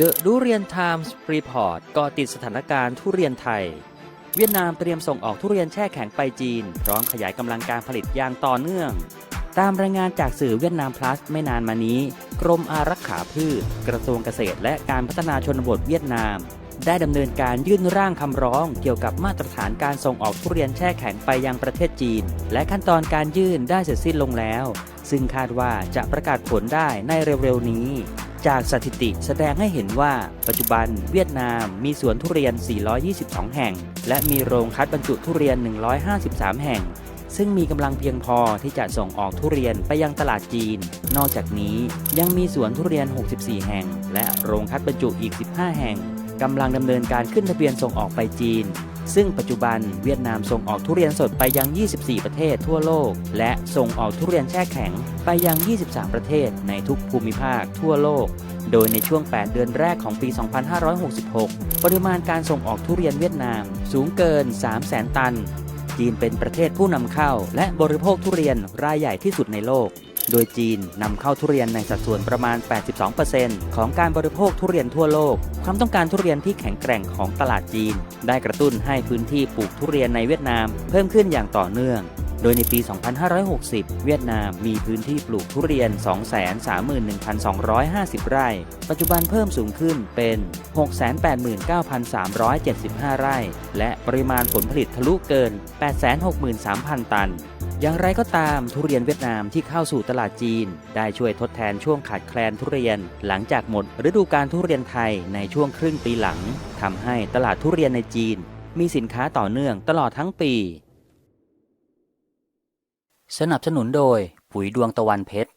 The Durian Times Report ก่อติดสถานการณ์ทุเรียนไทย เวียดนามเตรียมส่งออกทุเรียนแช่แข็งไปจีน พร้อมขยายกำลังการผลิตอย่างต่อเนื่อง ตามรายงานจากสื่อเวียดนามพลัสไม่นานมานี้ กรมอารักขาพืช กระทรวงเกษตรและการพัฒนาชนบทเวียดนาม ได้ดำเนินการยื่นร่างคำร้อง เกี่ยวกับมาตรฐานการส่งออกทุเรียนแช่แข็งไปยังประเทศจีน และขั้นตอนการยื่นได้เสร็จสิ้นลงแล้ว ซึ่งคาดว่าจะประกาศผลได้ในเร็วๆนี้ จากสถิติแสดงให้เห็นว่า ปัจจุบันเวียดนามมีสวนทุเรียน 422 แห่ง และมีโรงคัดบรรจุทุเรียน 153 แห่ง ซึ่งมีกำลังเพียงพอที่จะส่งออกทุเรียนไปยังตลาดจีน นอกจากนี้ยังมีสวนทุเรียน 64 แห่ง และโรงคัดบรรจุอีก 15 แห่งกำลังดำเนินการขึ้นทะเบียนส่งออกไปจีน ซึ่งปัจจุบันเวียดนามส่งออกทุเรียนสดไปยัง 24 ประเทศทั่วโลก และส่งออกทุเรียนแช่แข็งไปยัง 23 ประเทศในทุกภูมิภาคทั่วโลก โดยในช่วง 8 เดือนแรกของปี 2566 ปริมาณการส่งออกทุเรียนเวียดนามสูงเกิน 300,000 ตัน จีนเป็นประเทศผู้นำเข้า และบริโภคทุเรียนรายใหญ่ที่สุดในโลก โดยจีนนำเข้าทุเรียนในสัดส่วนประมาณ 82%ของการบริโภคทุเรียนทั่วโลก ความต้องการทุเรียนที่แข็งแกร่งของตลาดจีน ได้กระตุ้นให้พื้นที่ปลูกทุเรียนในเวียดนาม เพิ่มขึ้นอย่างต่อเนื่องโดยในปี 2560 เวียดนามมีพื้นที่ปลูกทุเรียน 231,250 ไร่ ปัจจุบันเพิ่มสูงขึ้นเป็น 689,375 ไร่ และปริมาณผลผลิตทะลุเกิน 863,000 ตัน อย่างไรก็ตามทุเรียนเวียดนามที่เข้าสู่ตลาดจีน ได้ช่วยทดแทนช่วงขาดแคลนทุเรียน หลังจากหมดฤดูกาลทุเรียนไทยในช่วงครึ่งปีหลังทำให้ตลาดทุเรียนในจีน มีสินค้าต่อเนื่องตลอดทั้งปี สนับสนุนโดยปุ๋ยดวงตะวันเพชร